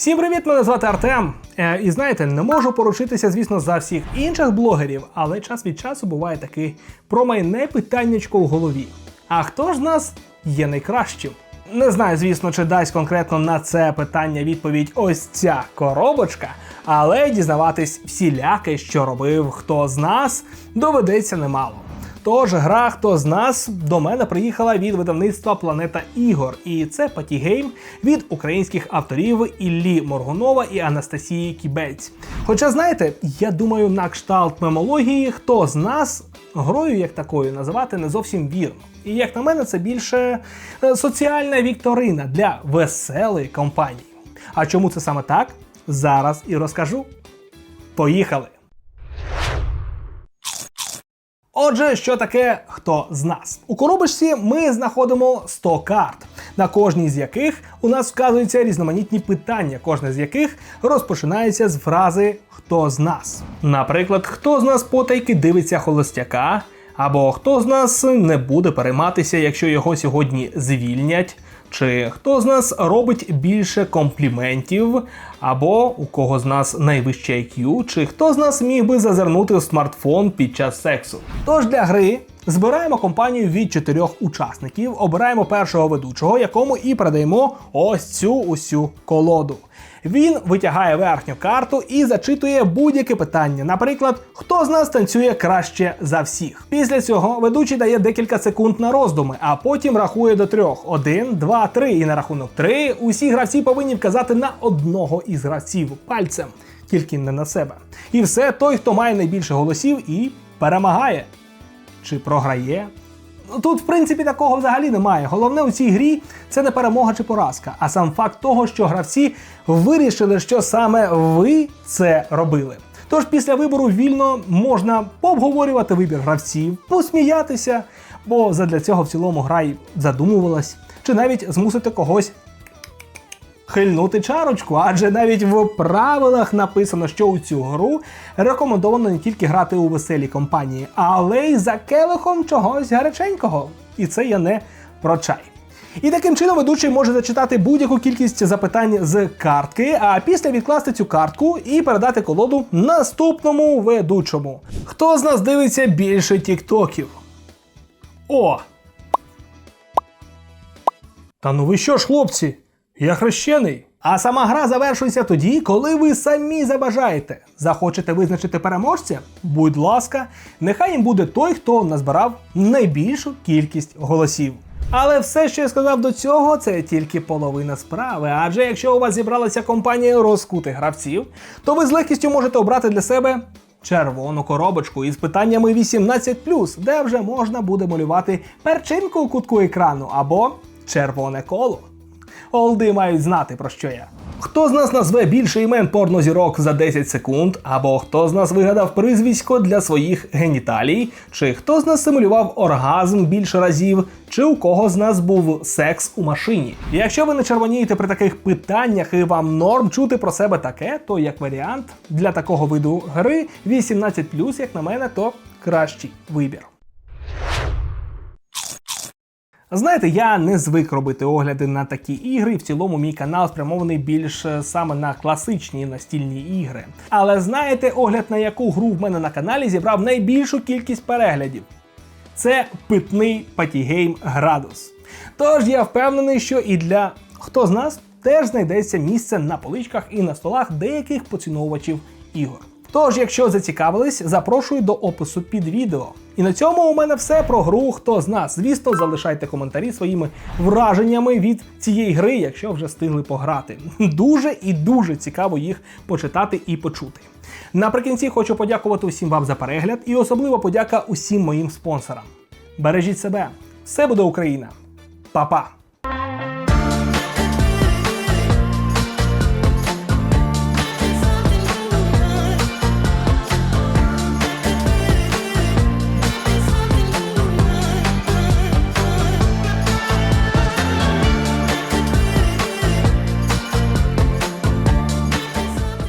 Всім привіт! Мене звати Артем. Е, і знаєте, не можу поручитися, звісно, за всіх інших блогерів, але час від часу буває таке промайне питаннячко в голові. А хто ж з нас є найкращим? Не знаю, звісно, чи дасть конкретно на це питання відповідь ось ця коробочка, але дізнаватись всіляке, що робив хто з нас, доведеться немало. Тож гра хто з нас до мене приїхала від видавництва Планета Ігор, і це патігейм від українських авторів Іллі Моргунова і Анастасії Кібець. Хоча, знаєте, я думаю, на кшталт мемології, хто з нас грою як такою називати не зовсім вірно. І як на мене, це більше е, соціальна вікторина для веселої компанії. А чому це саме так? Зараз і розкажу. Поїхали! Отже, що таке хто з нас? У коробочці ми знаходимо 100 карт, на кожній з яких у нас вказуються різноманітні питання, кожне з яких розпочинається з фрази Хто з нас. Наприклад, хто з нас потайки дивиться холостяка, або хто з нас не буде перейматися, якщо його сьогодні звільнять. Чи хто з нас робить більше компліментів, або у кого з нас найвище IQ, чи хто з нас міг би зазирнути в смартфон під час сексу? Тож для гри збираємо компанію від чотирьох учасників, обираємо першого ведучого, якому і передаємо ось цю усю колоду. Він витягає верхню карту і зачитує будь-яке питання. Наприклад, хто з нас танцює краще за всіх. Після цього ведучий дає декілька секунд на роздуми, а потім рахує до трьох: один, два, три. І на рахунок три усі гравці повинні вказати на одного із гравців пальцем, тільки не на себе. І все той, хто має найбільше голосів, і перемагає чи програє. Ну, Тут, в принципі, такого взагалі немає. Головне у цій грі це не перемога чи поразка, а сам факт того, що гравці вирішили, що саме ви це робили. Тож після вибору вільно можна пообговорювати вибір гравців, посміятися, бо задля цього в цілому гра й задумувалась, чи навіть змусити когось хильнути чарочку, адже навіть в правилах написано, що у цю гру рекомендовано не тільки грати у веселій компанії, але й за келихом чогось гаряченького. І це я не про чай. І таким чином ведучий може зачитати будь-яку кількість запитань з картки, а після відкласти цю картку і передати колоду наступному ведучому. Хто з нас дивиться більше тіктоків? О! Та ну ви що ж, хлопці? Я хрещений. А сама гра завершується тоді, коли ви самі забажаєте. Захочете визначити переможця? Будь ласка, нехай їм буде той, хто назбирав найбільшу кількість голосів. Але все, що я сказав до цього, це тільки половина справи. Адже якщо у вас зібралася компанія розкутих гравців, то ви з легкістю можете обрати для себе червону коробочку із питаннями 18+, де вже можна буде малювати перчинку у кутку екрану або червоне коло. Олди мають знати про що я. Хто з нас назве більше імен порнозірок за 10 секунд, або хто з нас вигадав прізвисько для своїх геніталій, чи хто з нас симулював оргазм більше разів, чи у кого з нас був секс у машині. Якщо ви не червонієте при таких питаннях і вам норм чути про себе таке, то як варіант для такого виду гри 18+, як на мене, то кращий вибір. Знаєте, я не звик робити огляди на такі ігри. В цілому мій канал спрямований більш е, саме на класичні настільні ігри. Але знаєте, огляд на яку гру в мене на каналі зібрав найбільшу кількість переглядів? Це питний патігейм Градус. Тож я впевнений, що і для хто з нас теж знайдеться місце на поличках і на столах деяких поціновувачів ігор. Тож, якщо зацікавились, запрошую до опису під відео. І на цьому у мене все про гру хто з нас. Звісно, залишайте коментарі своїми враженнями від цієї гри, якщо вже встигли пограти. Дуже і дуже цікаво їх почитати і почути. Наприкінці хочу подякувати усім вам за перегляд і особливо подяка усім моїм спонсорам. Бережіть себе, все буде Україна. Па-па!